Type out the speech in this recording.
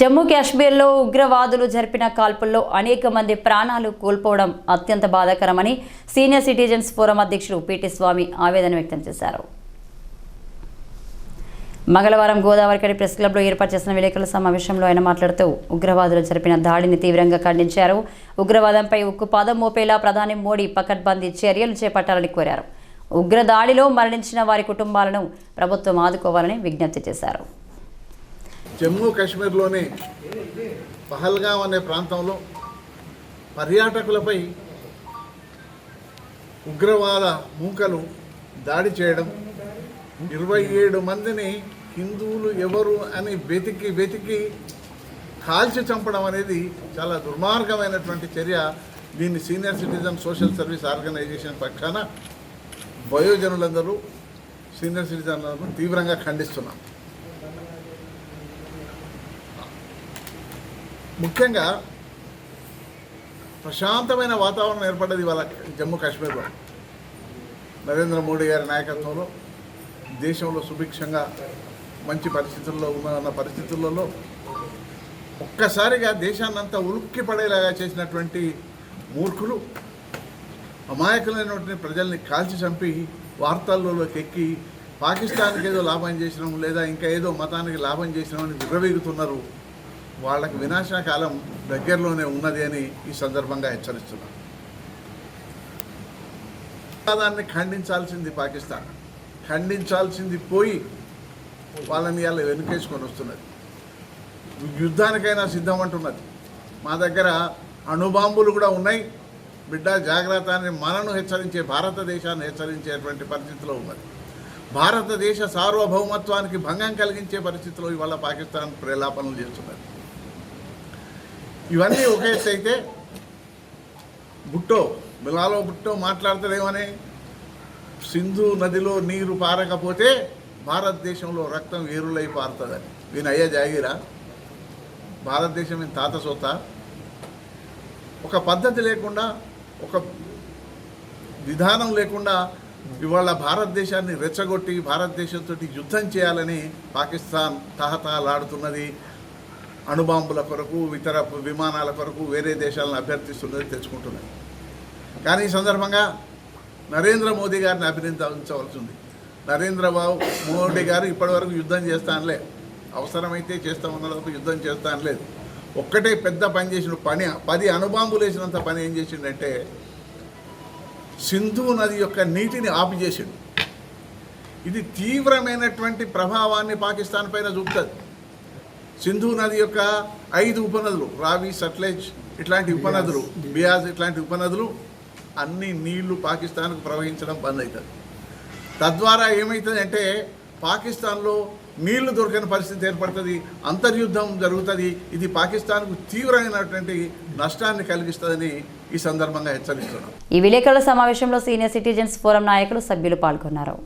జమ్మూ కాశ్మీర్లో ఉగ్రవాదులు జరిపిన కాల్పుల్లో అనేక మంది ప్రాణాలు కోల్పోవడం అత్యంత బాధాకరమని సీనియర్ సిటిజన్స్ ఫోరం అధ్యక్షుడు పిటి స్వామి ఆవేదన వ్యక్తం చేశారు. మంగళవారం గోదావరికడి ప్రెస్ క్లబ్లో ఏర్పాటు చేసిన విలేకరుల సమావేశంలో ఆయన మాట్లాడుతూ ఉగ్రవాదులు జరిపిన దాడిని తీవ్రంగా ఖండించారు. ఉగ్రవాదంపై ఉక్కు పాదం మోపేలా ప్రధాని మోడీ పకడ్బందీ చర్యలు చేపట్టాలని కోరారు. ఉగ్రదాడిలో మరణించిన వారి కుటుంబాలను ప్రభుత్వం ఆదుకోవాలని విజ్ఞప్తి చేశారు. జమ్మూ కాశ్మీర్లోని పహల్గాం అనే ప్రాంతంలో పర్యాటకులపై ఉగ్రవాద మూకలు దాడి చేయడం ఇరవై ఏడు మందిని హిందువులు ఎవరు అని వెతికి వెతికి కాల్చి చంపడం అనేది చాలా దుర్మార్గమైనటువంటి చర్య. దీన్ని senior citizen social service organisation పక్షాన వయోజనులందరూ సీనియర్ సిటిజన్లను తీవ్రంగా ఖండిస్తున్నాం. ముఖ్యంగా ప్రశాంతమైన వాతావరణం ఏర్పడ్డది ఇవాళ జమ్మూ కాశ్మీర్లో. నరేంద్ర మోడీ గారి నాయకత్వంలో దేశంలో సుభిక్షంగా మంచి పరిస్థితుల్లో ఉన్న పరిస్థితులలో ఒక్కసారిగా దేశాన్నంతా ఉలుక్కి పడేలాగా చేసినటువంటి మూర్ఖులు అమాయకులైనటువంటి ప్రజల్ని కాల్చి చంపి వార్తల్లోకి ఎక్కి పాకిస్తాన్కి ఏదో లాభం చేసినాం లేదా ఇంకా ఏదో మతానికి లాభం చేసినామని విర్రవీగుతున్నారు వాళ్ళకి వినాశకాలం దగ్గరలోనే ఉన్నది అని ఈ సందర్భంగా హెచ్చరిస్తున్నాను దాన్ని ఖండించాల్సింది పాకిస్తాన్. ఖండించాల్సింది పోయి వాళ్ళని ఇలా వెనుకేసుకొని వస్తున్నది. యుద్ధానికైనా సిద్ధం అంటున్నది. మా దగ్గర అణుబాంబులు కూడా ఉన్నాయి. బిడ్డ జాగ్రత్త అని మనను హెచ్చరించే భారతదేశాన్ని హెచ్చరించేటువంటి పరిస్థితిలో ఉన్నది. భారతదేశ సార్వభౌమత్వానికి భంగం కలిగించే పరిస్థితిలో ఇవాళ పాకిస్తాన్ ప్రేలాపనలు చేస్తున్నది. ఇవన్నీ ఒక ఎత్తు అయితే బుట్టో బిలాలో బుట్టో మాట్లాడతలేమని సింధు నదిలో నీరు పారకపోతే భారతదేశంలో రక్తం ఏరులై పారుతుందని. వీని అయ్యా జాగిరా? భారతదేశం ఈయన తాత సొత్త ఒక పద్ధతి లేకుండా ఒక విధానం లేకుండా ఇవాళ భారతదేశాన్ని రెచ్చగొట్టి భారతదేశంతో యుద్ధం చేయాలని పాకిస్తాన్ తహతహలాడుతున్నది అణుబాంబుల కొరకు ఇతర విమానాల కొరకు వేరే దేశాలను అభ్యర్థిస్తున్నది తెచ్చుకుంటున్నాయి. కానీ ఈ సందర్భంగా నరేంద్ర మోదీ గారిని అభినందించవలసింది. నరేంద్ర బాబు మోడీ గారు ఇప్పటివరకు యుద్ధం చేస్తానులే. అవసరమైతే చేస్తామన్న తప్ప యుద్ధం చేస్తాను లేదు ఒక్కటే పెద్ద పని చేసిన పని పది అణుబాంబులు వేసినంత పని ఏం చేసిండంటే సింధు నది యొక్క నీటిని ఆపిచేసిండు. ఇది తీవ్రమైనటువంటి ప్రభావాన్ని పాకిస్తాన్ పైన చూపుతుంది. సింధు నది యొక్క ఐదు ఉపనదులు రావి సట్లెజ్ ఇట్లాంటి ఉపనదులు బియాజ్. ఇట్లాంటి ఉపనదులు అన్ని నీళ్ళు పాకిస్తాన్కు ప్రవహించడం బంద్ అవుతుంది తద్వారా ఏమవుతుంది అంటే పాకిస్తాన్లో నీళ్ళు దొరకని పరిస్థితి ఏర్పడుతుంది అంతర్యుద్ధం జరుగుతుంది ఇది పాకిస్తాన్కు తీవ్రమైనటువంటి నష్టాన్ని కలిగిస్తుందని ఈ సందర్భంగా హెచ్చరిస్తున్నాం. ఈ విలేకరుల సమావేశంలో సీనియర్ సిటిజన్స్ ఫోరం నాయకులు సభ్యులు పాల్గొన్నారు.